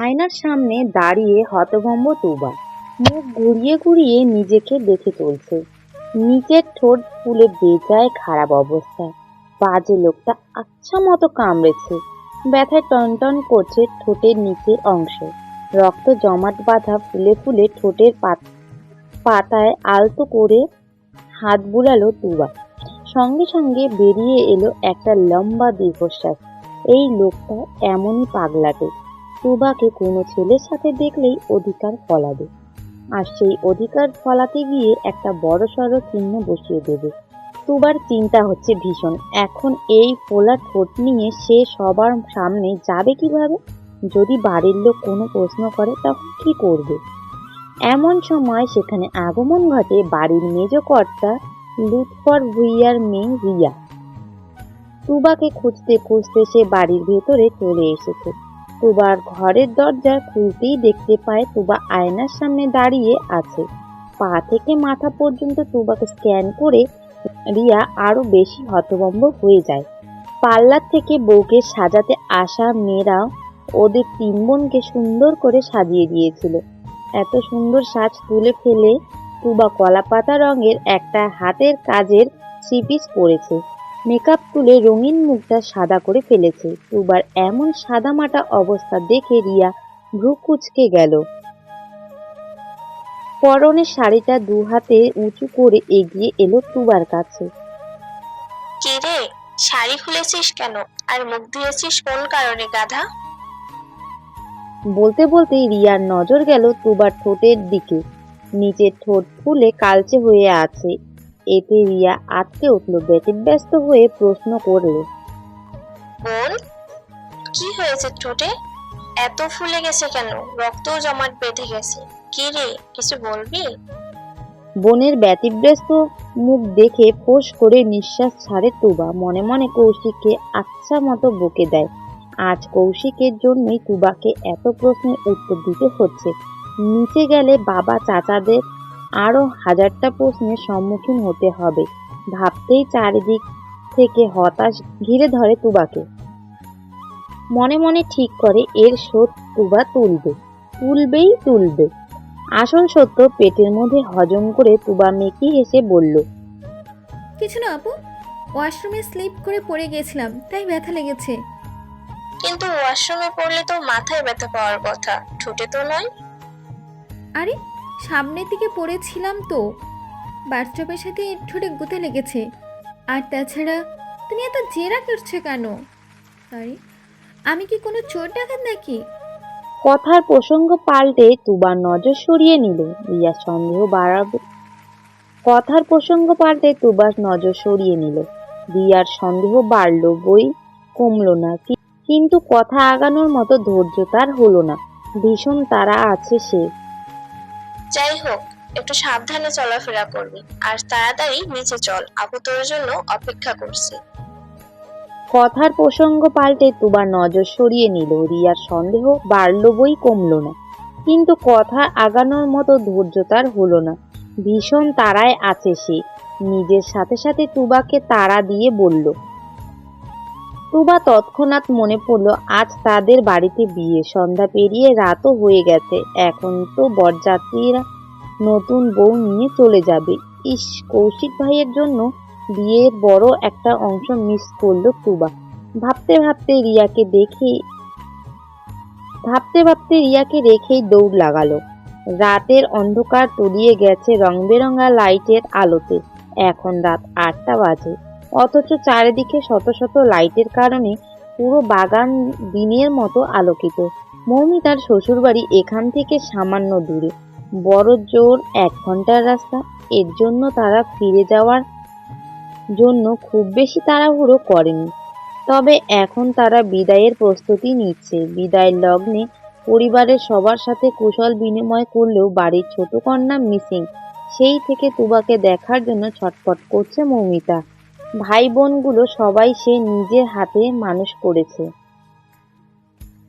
আয়নার সামনে দাঁড়িয়ে হতভম্ব তুবা। মুখ ঘুরিয়ে ঘুরিয়ে নিজেকে দেখে চলছে নিচের ঠোঁট ফুলে বেজায় খারাপ অবস্থা বাজে লোকটা আচ্ছা মতো কামড়েছে। ব্যথায় টনটন করছে ঠোঁটের নিচের অংশ। রক্ত জমাট বাঁধা ফুলে ফুলে ঠোঁটের পাত- পাতায় আলতো করে হাত বুলালো তুবা। সঙ্গে সঙ্গে বেরিয়ে এলো একটা লম্বা দীর্ঘশ্বাস। এই লোকটা এমনই পাগলাটে। তুবাকে কোনো ছেলের সাথে দেখলেই অধিকার ফলাবে। আর সেই অধিকার ফলাতে গিয়ে একটা বড় সড় চিহ্ন বসিয়ে দেবে। তুবার চিন্তা হচ্ছে ভীষণ। এখন এই ফোলা ঠোঁট নিয়ে সে সবার সামনে যাবে কীভাবে? যদি বাড়ির লোক কোনো প্রশ্ন করে, তখন কি করবে? এমন সময় সেখানে আগমন ঘটে বাড়ির মেজ কর্তা লুৎফর ভুইয়ার মেয়ে রিয়া। তুবাকে খুঁজতে খুঁজতে সে বাড়ির ভেতরে চলে এসেছে। তুবার ঘরের দরজা খুলতেই দেখতে পায় তুবা আয়নার সামনে দাঁড়িয়ে আছে। পা থেকে মাথা পর্যন্ত তুবাকে স্ক্যান করে রিয়া আরও বেশি হতভম্ব হয়ে যায়। পার্লার থেকে বউকে সাজাতে আসা মেয়েরা ওদের তিন বোনকে সুন্দর করে সাজিয়ে দিয়েছিল। এত সুন্দর সাজ তুলে ফেলে তুবা কলাপাতা রঙের একটা হাতের কাজের থ্রিপিস পরেছে। মেকআপ তুলে রঙিন মুখটা সাদা করে ফেলেছে। তুবার এমন সাদামাটা অবস্থা দেখে রিয়া ভ্রু কুচকে গেল। পরনের শাড়িটা দু হাতে উঁচু করে এগিয়ে এলো তুবার কাছে। কি রে? শাড়ি খুলেছিস কেন? আর মুখ ধুয়েছিস কোন কারণে গাধা? বলতে বলতেই রিয়ার নজর গেল তুবার ঠোঁটের দিকে। নিচের ঠোঁট ফুলে কালচে হয়ে আছে। এতে রিয়া আটকে উঠল ব্যতিব্যস্ত হয়ে প্রশ্ন করল। বোন কি হয়েছে ঠোঁটে? এত ফুলে গেছে কেন? রক্তও জমাট বেঁধে গেছে। কি রে কিছু বলবি? বোনের ব্যতিব্যস্ত মুখ দেখে ফোঁস করে নিঃশ্বাস ছাড়ে তুবা। মনে মনে কৌশিককে আচ্ছা মতো বকে দেয়। আজ কৌশিকের জন্যই তুবাকে এত প্রশ্নের উত্তর দিতে হচ্ছে। নিচে গেলে বাবা চাচাদের আরও হাজারটা প্রশ্নের সম্মুখীন হতে হবে। ভাবতেই চারিদিক থেকে হতাশ ঘিরে ধরে তুবাকে। মনে মনে ঠিক করে এর শোধ তুবা তুলবে তুলবেই তুলবে। আসল সত্য পেটের মধ্যে হজম করে তুবা মেকি হেসে বলল কিছু না আপু ওয়াশরুমে স্লিপ করে পড়ে গেছিলাম তাই ব্যথা লেগেছে। কিন্তু ওয়াশরুমে পড়লে তো মাথায় ব্যথা পাওয়ার কথা ঠোঁটে তো নয়। আরে, সামনের দিকে পড়েছিলাম তো। বাথটবের সাথে ঠোঁটে গুঁতে লেগেছে। আর তাছাড়া, তুমি এত জেরা করছ কেন? সরি আমি কি কোনো চোর ডাকাত নাকি? কথার প্রসঙ্গ পাল্টে তুবার নজর সরিয়ে নিল রিয়া সন্দেহ বাড়াবে। কথার প্রসঙ্গ পাল্টে তুবার নজর সরিয়ে নিল। রিয়ার সন্দেহ বাড়লো বই কমলো না কিন্তু কথা আগানোর মতো ধৈর্য তার হলো না। ভীষণ তারা আছে সে। যাই হোক একটু সাবধানে চলাফেরা করবি, আর তাড়াতাড়ি নিচে চল, আপু তোর জন্য অপেক্ষা করছে। কথার প্রসঙ্গ পাল্টে তুবার নজর সরিয়ে নিল, রিয়ার সন্দেহ বাড়লো বই কমলো না। কিন্তু কথা আগানোর মতো ধৈর্য তার হলো না। ভীষণ তারায় আছে সে। নিজের সাথে সাথে তুবাকে তাড়া দিয়ে বলল তুবা তৎক্ষণাৎ মনে পড়ল, আজ তাদের বাড়িতে বিয়ে। সন্ধ্যা পেরিয়ে রাতও হয়ে গেছে। এখন তো বরযাত্রীরা নতুন বউ নিয়ে চলে যাবে। ইস, কৌশিক ভাইয়ের জন্য বিয়ের বড় একটা অংশ মিস করল তুবা ভাবতে ভাবতে রিয়াকে দেখে, ভাবতে ভাবতে রিয়াকে রেখেই দৌড় লাগালো। রাতের অন্ধকার তলিয়ে গেছে রং বেরঙা লাইটের আলোতে। এখন রাত আটটা বাজে। অথচ চারিদিকে শত শত লাইটের কারণে পুরো বাগান দিনের মতো আলোকিত। মৌমি মৌমিতার শ্বশুরবাড়ি এখান থেকে সামান্য দূরে। বড় জোর এক ঘণ্টার রাস্তা। এর জন্য তারা ফিরে যাওয়ার জন্য খুব বেশি তাড়াহুড়ো করেনি। তবে এখন তারা বিদায়ের প্রস্তুতি নিচ্ছে। বিদায়ের লগ্নে পরিবারের সবার সাথে কুশল বিনিময় করলেও বাড়ির ছোট কন্যা মিসিং। সেই থেকে তুবাকে দেখার জন্য ছটফট করছে মৌমিতা। ভাই বোনগুলো সবাই সে নিজের হাতে মানুষ করেছে।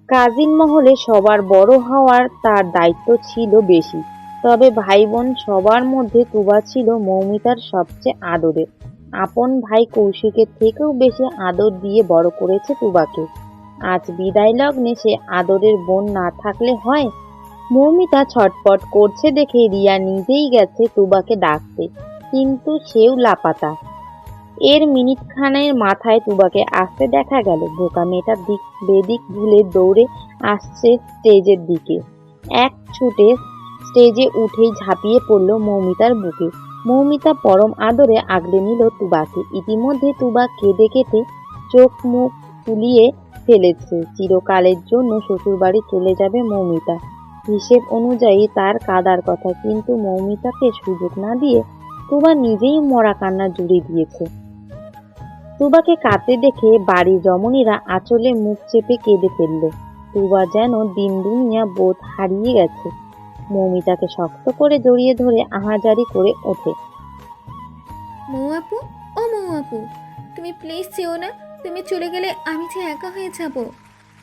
কাজিন মহলে সবার বড় হওয়ার তার দায়িত্ব ছিল বেশি, তবে ভাই বোন সবার মধ্যে তুবা ছিল মৌমিতার সবচেয়ে আদরের। আপন ভাই কৌশিকের থেকেও বেশি আদর দিয়ে বড় করেছে তুবাকে আজ বিদায় লগ্নে সে আদরের বোন না থাকলে হয়? মৌমিতা ছটপট করছে দেখে রিয়া নিজেই গেছে তুবাকে ডাকতে, কিন্তু সেও লাপাতা। এর মিনিট খানের মাথায় তুবাকে আসতে দেখা গেল। বোকা মেয়েটার দিক বেদিক ভুলে দৌড়ে আসছে স্টেজের দিকে। এক ছুটে স্টেজে উঠেই ঝাঁপিয়ে পড়ল মৌমিতার বুকে। মৌমিতা পরম আদরে আগলে নিল তুবাকে। ইতিমধ্যে তুবা কেঁদে কেটে চোখ মুখ তুলিয়ে ফেলেছে। চিরকালের জন্য শ্বশুরবাড়ি চলে যাবে মৌমিতা। হিসেব অনুযায়ী তার কাদার কথা। কিন্তু মৌমিতাকে সুযোগ না দিয়ে তুবা নিজেই মরা কান্না জুড়ে দিয়েছে। তুবাকে কাঁদতে দেখে বাড়ির রমণীরা আঁচলে মুখ চেপে কেঁদে ফেলল। তুবা যেন দিন দুনিয়া বোধ হারিয়ে গেছে। মৌমিতাকে শক্ত করে জড়িয়ে ধরে আহাজারি করে ওঠে। মৌ আপু ও মৌ আপু তুমি প্লিজ যেও না তুমি চলে গেলে আমি যে একা হয়ে যাব।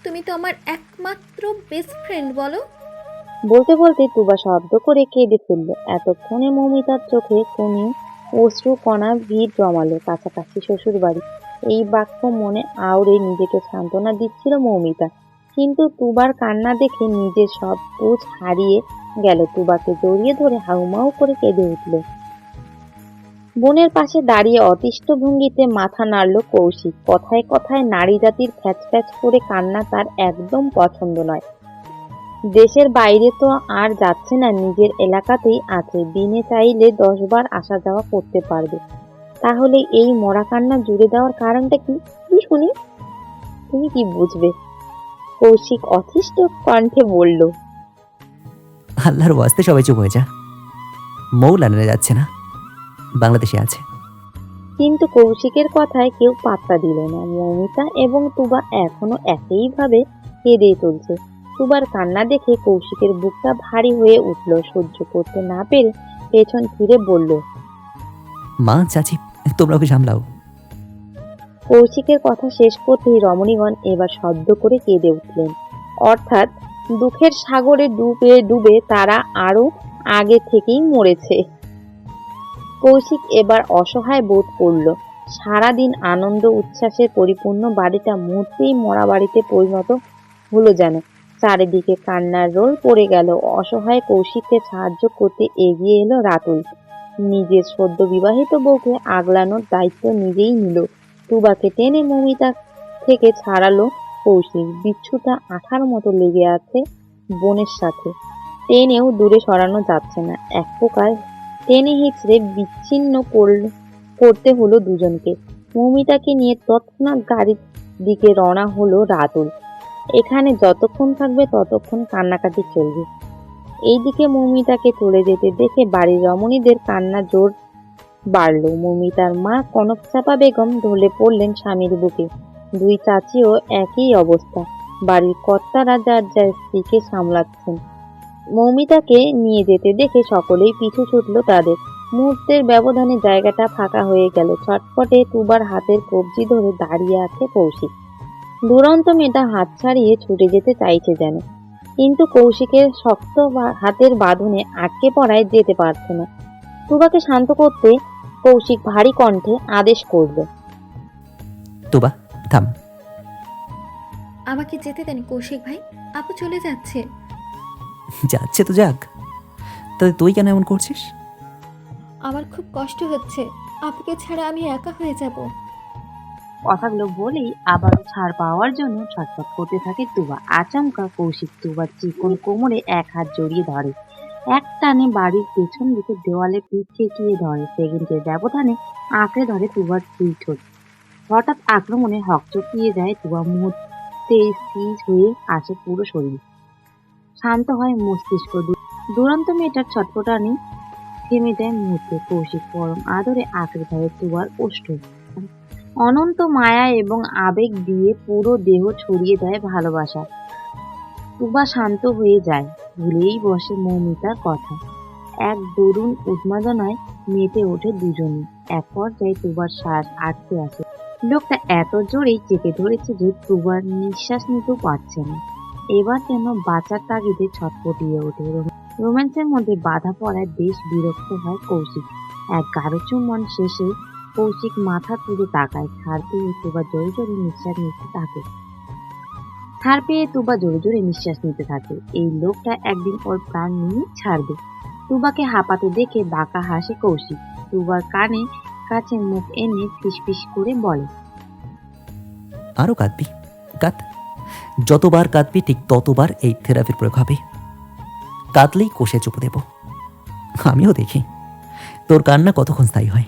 তুমি তো আমার একমাত্র বেস্ট ফ্রেন্ড বলো। বলতে বলতে তুবা শব্দ করে কেঁদে ফেলল। এতক্ষণে মৌমিতার চোখে কোনি অশ্রু, কণা, ভিড় জমালো কাছাকাছি শ্বশুর বাড়ি এই বাক্য মনে আওড়ে নিজেকে সান্ত্বনা দিচ্ছিল মৌমিতা। কিন্তু তুবার কান্না দেখে নিজের সব বুঝ হারিয়ে গেল তুবাকে জড়িয়ে ধরে হাউমাউ করে কেঁদে উঠল। বোনের পাশে দাঁড়িয়ে অতিষ্ঠ ভঙ্গিতে মাথা নাড়ল কৌশিক। কথায় কথায় নারী জাতির ফ্যাচ ফ্যাচ করে কান্না তার একদম পছন্দ নয়। দেশের বাইরে তো আর যাচ্ছে না নিজের এলাকাতেই আছে। দিনে চাইলে দশবার আসা যাওয়া করতে পারবে। তাহলে এই মরা কান্না জুড়ে দেওয়ার কারণটা কি? কি শুনি। তুমি কি বুঝবে? কৌশিক অতিষ্ঠ কণ্ঠে বলল আল্লাহর ওয়াস্তে সবাই চুপ হয়ে যা। মৌ লন্ডনে যাচ্ছে না। বাংলাদেশে আছে। কিন্তু কৌশিকের কথায় কেউ পাত্তা দিল না। মৌমিতা এবং তুবা এখনও একইভাবে কেঁদেই চলছে তুবার কান্না দেখে কৌশিকের বুকটা ভারী হয়ে উঠল। সহ্য করতে না পেরে পেছন ফিরে বলল মা চাচি তোমরা ওকে সামলাও। কৌশিকের কথা শেষ করতেই রমণীগণ এবার শব্দ করে কেঁদে উঠলেন। অর্থাৎ দুঃখের সাগরে ডুবে ডুবে তারা আরও আগে থেকেই মরেছে। কৌশিক এবার অসহায় বোধ করল। সারাদিন আনন্দ উচ্ছ্বাসে পরিপূর্ণ বাড়িটা মুহূর্তেই মরা বাড়িতে পরিণত হলো যেন। চারিদিকে কান্নার রোল পড়ে গেল। অসহায় কৌশিককে সাহায্য করতে এগিয়ে এলো রাতুল। নিজের সদ্য বিবাহিত বউকে আগলানোর দায়িত্ব নিজেই নিল। তুবাকে টেনে মমিতা থেকে ছাড়ালো কৌশিক। বিচ্ছুটা আঠার মতো লেগে আছে বোনের সাথে। টেনেও দূরে সরানো যাচ্ছে না। এক প্রকার টেনে হিচড়ে বিচ্ছিন্ন করতে হলো দুজনকে। মৌমিতাকে নিয়ে তৎক্ষণাৎ গাড়ির দিকে রওনা হলো রাতুল। এখানে যতক্ষণ থাকবে ততক্ষণ কান্নাকাটি চলবে। এইদিকে মৌমিতাকে চলে যেতে দেখে বাড়ির রমণীদের কান্না জোর বাড়ল। মৌমিতার মা কনক চাপা বেগম ঢলে পড়লেন স্বামীর বুকে। দুই চাচিও একই অবস্থা। বাড়ির কর্তারা যার যার স্ত্রীকে সামলাচ্ছেন। মৌমিতাকে নিয়ে যেতে দেখে সকলেই পিছু ছুটল তাদের। মুহূর্তের ব্যবধানে জায়গাটা ফাঁকা হয়ে গেল। ছটপটে তুবার হাতের কবজি ধরে দাঁড়িয়ে আছে কৌশিক। দুরন্ত মেয়েটা হাত ছাড়িয়ে ছুটে যেতে চাইছে যেন। কিন্তু কৌশিকের শক্ত হাতের বাঁধনে আটকে পড়ায় যেতে পারছে না। তুবাকে শান্ত করতে কৌশিক ভারী কণ্ঠে আদেশ করল। তুবা থাম। আমাকে যেতে দেন কৌশিক ভাই আপু চলে যাচ্ছে। যাচ্ছে তো যাক। তাহলে তুই কেন এমন করছিস? আমার খুব কষ্ট হচ্ছে। আপুকে ছাড়া আমি একা হয়ে যাব। কথাগুলো বলেই আবারও ছাড় পাওয়ার জন্য ছটফট করতে থাকে তুবা। আচমকা কৌশিক তুবার চিকন কোমরে এক হাত জড়িয়ে ধরে। এক টানে বাড়ির পেছন দিকে দেওয়ালে পিঠ ঠেকিয়ে ধরে। সেকেন্ডের ব্যবধানে আঁকড়ে ধরে তুবার দুই ঠোঁট হঠাৎ আক্রমণে হকচকিয়ে যায় তুবা। মুহূর্তে স্থির হয়ে আসে পুরো শরীর। শান্ত হয় মস্তিষ্ক দুরন্ত মেয়েটার ছটফটানি থেমে যায় মুহূর্তে কৌশিক। পরম আদরে আঁকড়ে ধরে তুবার ওষ্ঠ অনন্ত মায়া এবং আবেগ দিয়ে পুরো দেহ ছড়িয়ে দেয় ভালোবাসা। তুবা শান্ত হয়ে যায়, ভুলেই বসে মৌমিতার কথা। এক দরুণ উন্মাদনায় মেতে ওঠে দুজনে এক পর্যায়ে তুবার শ্বাস আটকে আসে। লোকটা এত জোরেই চেপে ধরেছে যে তুবার নিঃশ্বাস নিতেও পারছে না। এবার যেন বাঁচার তাগিদে ছটপটিয়ে ওঠে রোম্যান্সের মধ্যে বাধা পড়ায় বেশ বিরক্ত হয় কৌশিক। এক গাঢ় চুম্বন শেষে কৌশিক মাথা তুলে তাকায়। ছাড় পেয়ে তুবা জোরে জোরে নিঃশ্বাস নিতে থাকে। ছাড় পেয়ে তুবা জোরে জোরে নিঃশ্বাস নিতে থাকে। এই লোকটা একদিন ওর প্রাণ নিয়ে ছাড়বে। তুবাকে হাঁপাতে দেখে বাঁকা হাসে কৌশিক। তুবার কানে কাছে মুখ এনে ফিসফিস করে বলে আরও কাঁদবি, কাঁদ। যতবার কাঁদবি, ঠিক ততবার এই থেরাপির প্রয়োগ হবে। কাঁদলেই কোষে চুপ দেব। আমিও দেখি। তোর কান্না কতক্ষণ স্থায়ী হয়?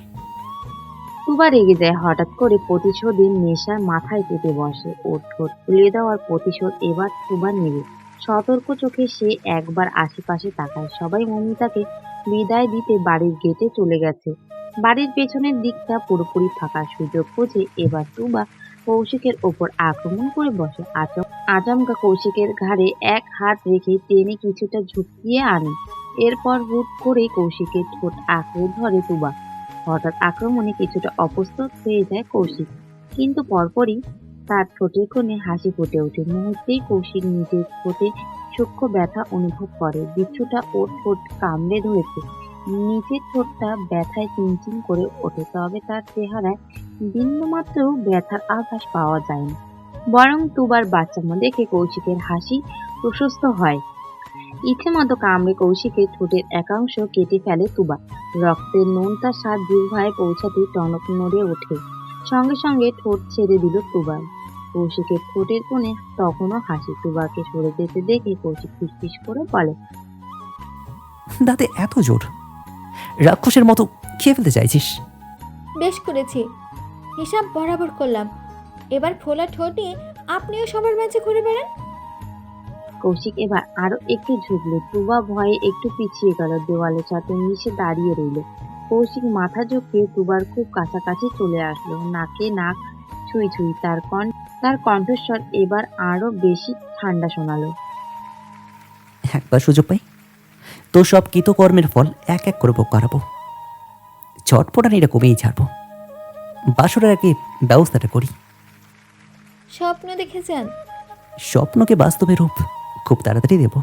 তুবা রেগে যায়, হঠাৎ করে প্রতিশোধের নেশার মাথায় পেতে বসে। ওর ঠোঁট ফুলিয়ে দেওয়ার প্রতিশোধ এবার তুবা নেবে। সতর্ক চোখে সে একবার আশেপাশে তাকায়। সবাই মমিতাকে বিদায় দিতে বাড়ির গেটে চলে গেছে। বাড়ির পেছনের দিকটা পুরোপুরি ফাঁকা। সুযোগ বুঝে এবার তুবা কৌশিকের ওপর আক্রমণ করে বসে। আচম- আচমকা কৌশিকের ঘাড়ে এক হাত রেখে টেনে কিছুটা ঝুঁকিয়ে আনে। এরপর হুট করে কৌশিকের ঠোঁট আঁকড়ে ধরে তুবা হঠাৎ আক্রমণে কিছুটা অপ্রস্তুত হয়ে যায় কৌশিক। কিন্তু পরপরই তার ঠোঁটের কোণে হাসি ফুটে ওঠে। মুহূর্তেই কৌশিক নিজের ঠোঁটে সূক্ষ্ম ব্যথা অনুভব করে। বিচ্ছুটা ওর ঠোঁট কামড়ে ধরেছে। নিচের ঠোঁটটা ব্যথায় চিনচিন করে ওঠে, তবে তার চেহারায় বিন্দুমাত্র ব্যথার আভাস পাওয়া যায় না বরং তুবার বাচ্চামো দেখে কৌশিকের হাসি প্রশস্ত হয়। ইচ্ছে মতো কামড়ে কৌশিকের ঠোঁটের একাংশ কেটে ফেলে তুবা রক্তের নোনতা স্বাদ জিহ্বায় পৌঁছাতেই টনক নড়ে ওঠে। সঙ্গে সঙ্গে ঠোঁট ছেড়ে দিল তুবার কৌশিকের ঠোঁটের কোণে তখনও হাসি। তুবাকে সরে যেতে দেখে কৌশিক ফিসফিস করে বলে দাঁতে এত জোর? রাক্ষসের মতো খেয়ে ফেলতে চাইছিস? বেশ করেছি। হিসাব বরাবর করলাম। এবার ফোলা ঠোঁট আপনিও সবার মাঝে ঘুরে বেড়ান। কৌশিক এবার আরও একটু ঝুঁকলো। তুবা ভয়ে একটু পিছিয়ে গেল দেওয়ালের সাথে মিশে দাঁড়িয়ে রইল। কৌশিক মাথা ঝুঁকিয়ে তুবার খুব কাছাকাছি চলে আসলো। নাকে নাক ছুঁই ছুঁই তার কণ্ঠ তার কণ্ঠস্বর এবার আরও বেশি ঠান্ডা শোনালো। একবার সুযোগ পাই? তোর সব কৃতকর্মের ফল এক এক করে ভোগ করাবো। চটপটানিটা কমেই ছাড়বো বাসরের আগে ব্যবস্থাটা করি। স্বপ্ন দেখেছেন? স্বপ্নকে বাস্তবে রূপ। খুব তাড়াতাড়ি দেব।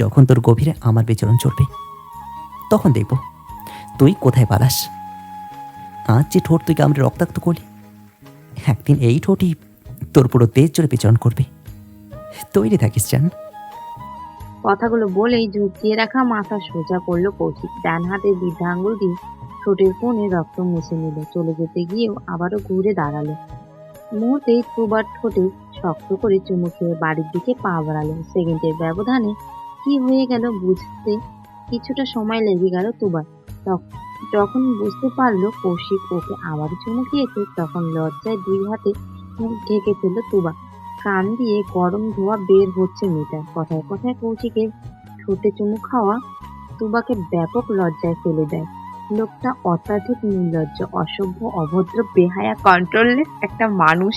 যখন তোর গভীরে আমার বিচরণ চলবে, তখন দেখব তুই কোথায় পালাস। আজ যে ঠোঁট তুই কামড়ে রক্তাক্ত করলি, একদিন এই ঠোঁটই তোর পুরো দেশ জুড়ে বিচরণ করবে। তৈরি থাকিস, জান। কথাগুলো বলেই ঝুঁকিয়ে রাখা মাথা সোজা করল কৌশিক। ডান হাতে বৃদ্ধাঙ্গুল দিয়ে ঠোঁটের কোণে রক্ত মুছে নিল। চলে যেতে গিয়েও আবারও ঘুরে দাঁড়াল। মুহূর্তেই তুবার ঠোঁটে শক্ত করে চুমু খেয়ে বাড়ির দিকে পা বাড়ালো সেকেন্ডের ব্যবধানে কি হয়ে গেল বুঝতে কিছুটা সময় লেগে গেল তুবার। যখন বুঝতে পারল কৌশিক ওকে আবারও চুমু খেয়েছে, তখন লজ্জায় দুই হাতে মুখ ঢেকে ফেলল তুবা। কান দিয়ে গরম ধোয়া বের হচ্ছে মেয়েটার কথায় কথায় কৌশিকের ঠোঁটে চুমু খাওয়া তুবাকে ব্যাপক লজ্জায় ফেলে দেয়। লোকটা অত্যাধিক নির্লজ্জ অসভ্য অভদ্র বেহায়া কন্ট্রোললেস একটা মানুষ।